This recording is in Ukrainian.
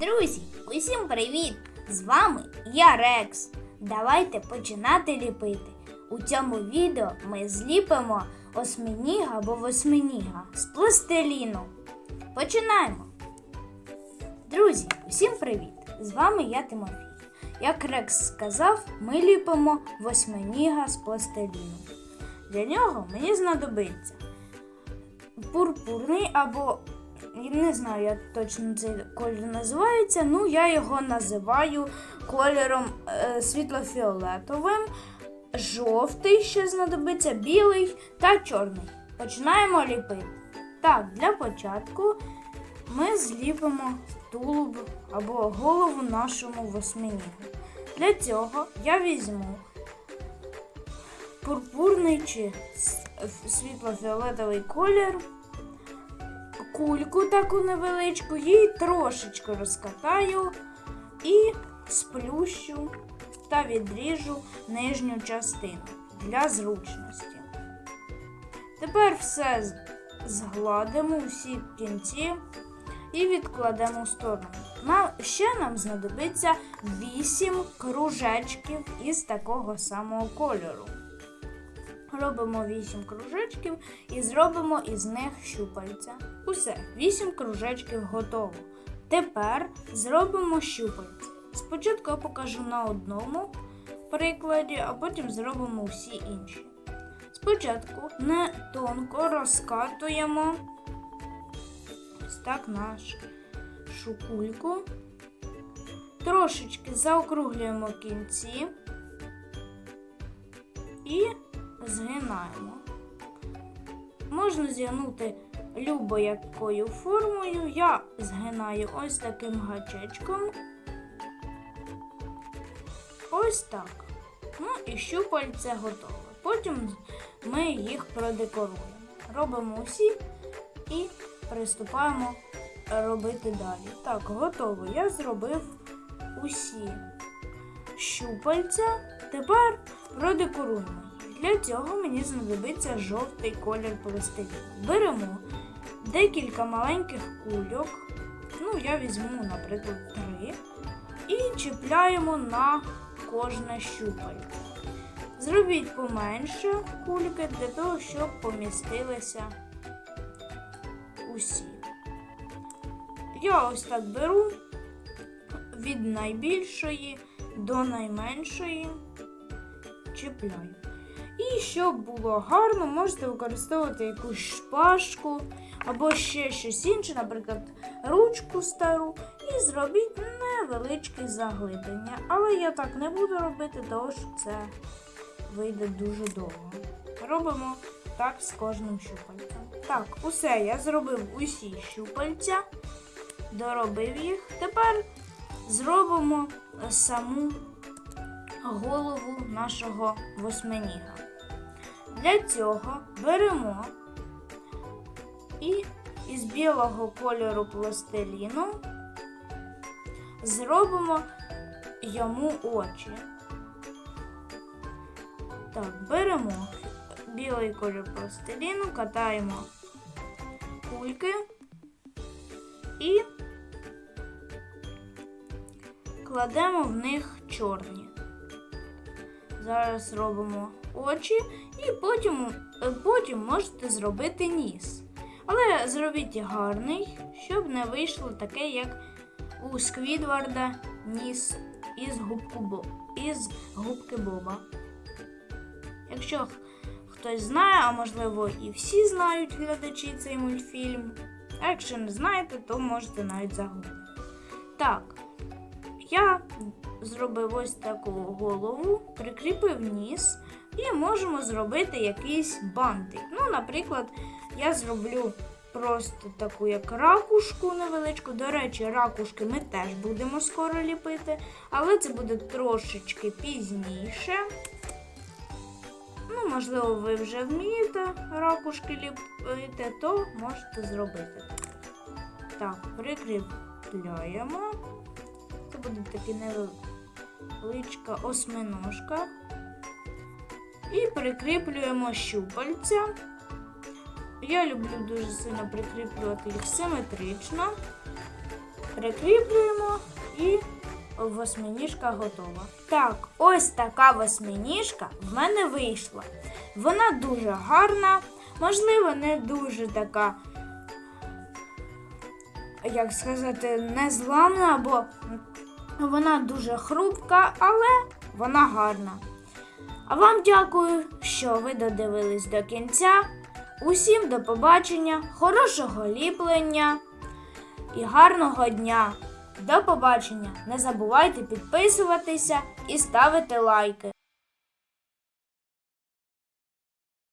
Друзі, усім привіт! З вами я Рекс. Давайте починати ліпити. У цьому відео ми зліпимо осьминіга або восьминіга з пластиліну. Починаємо! Друзі, усім привіт! З вами я Тимофій. Як Рекс сказав, ми ліпимо восьминіга з пластиліну. Для нього мені знадобиться пурпурний або не знаю, як точно цей колір називається. Ну, я його називаю кольором е, світлофіолетовим, жовтий ще знадобиться, білий та чорний. Починаємо ліпити. Так, для початку ми зліпимо тулуб або голову нашому восьминігу. Для цього я візьму пурпурний чи світло-фіолетовий колір кульку таку невеличку, її трошечки розкатаю і сплющу та відріжу нижню частину для зручності. Тепер все згладимо усі кінці і відкладемо в сторону. На, ще нам знадобиться 8 кружечків із такого самого кольору. Робимо 8 кружечків і зробимо із них щупальця. Усе, 8 кружечків готово. Тепер зробимо щупальця. Спочатку я покажу на одному прикладі, а потім зробимо всі інші. Спочатку не тонко розкатуємо ось так нашу кульку. Трошечки заокруглюємо кінці і згинаємо. Можна зігнути любо якою формою. Я згинаю ось таким гачечком. Ось так. Ну і щупальце готове. Потім ми їх продекоруємо. Робимо усі і приступаємо робити далі. Так, готово. Я зробив усі щупальця. Тепер продекоруємо. Для цього мені знадобиться жовтий колір пластиліну. Беремо декілька маленьких кульок. Ну, я візьму, наприклад, три. І чіпляємо на кожне щупальце. Зробіть поменше кульки для того, щоб помістилися усі. Я ось так беру від найбільшої до найменшої чіпляю. І щоб було гарно, можете використовувати якусь шпажку або ще щось інше, наприклад, ручку стару, і зробіть невеличке заглиблення. Але я так не буду робити, тому що це вийде дуже довго. Робимо так з кожним щупальцем. Так, усе, я зробив усі щупальця, доробив їх. Тепер зробимо саму голову нашого восьминіга. Для цього беремо і із білого кольору пластиліну зробимо йому очі. Так, беремо білий кольор пластиліну, катаємо кульки і кладемо в них чорні. Зараз робимо очі і потім, е, потім можете зробити ніс. Але зробіть гарний, щоб не вийшло таке, як у Сквідварда ніс із, губку Бо... із губки Боба. Якщо хтось знає, а можливо і всі знають глядачі цей мультфільм. А якщо не знаєте, то можете навіть загуглити. Так, я зробив ось таку голову, прикріпив ніс і можемо зробити якийсь бантик. Ну, наприклад, я зроблю просто таку як ракушку невеличку. До речі, ракушки ми теж будемо скоро ліпити, але це буде трошечки пізніше. Ну, можливо, ви вже вмієте ракушки ліпити, то можете зробити. Так, прикріпляємо. Буде такі невеличка осьминожка. І прикріплюємо щупальця. Я люблю дуже сильно прикріплювати їх симетрично. прикріплюємо і восьминіжка готова. Так, ось така восьминіжка в мене вийшла. Вона дуже гарна, можливо, не дуже така, як сказати, незламна, бо вона дуже хрупка, але вона гарна. А вам дякую, що ви додивились до кінця. Усім до побачення, хорошого ліплення і гарного дня. До побачення! Не забувайте підписуватися і ставити лайки.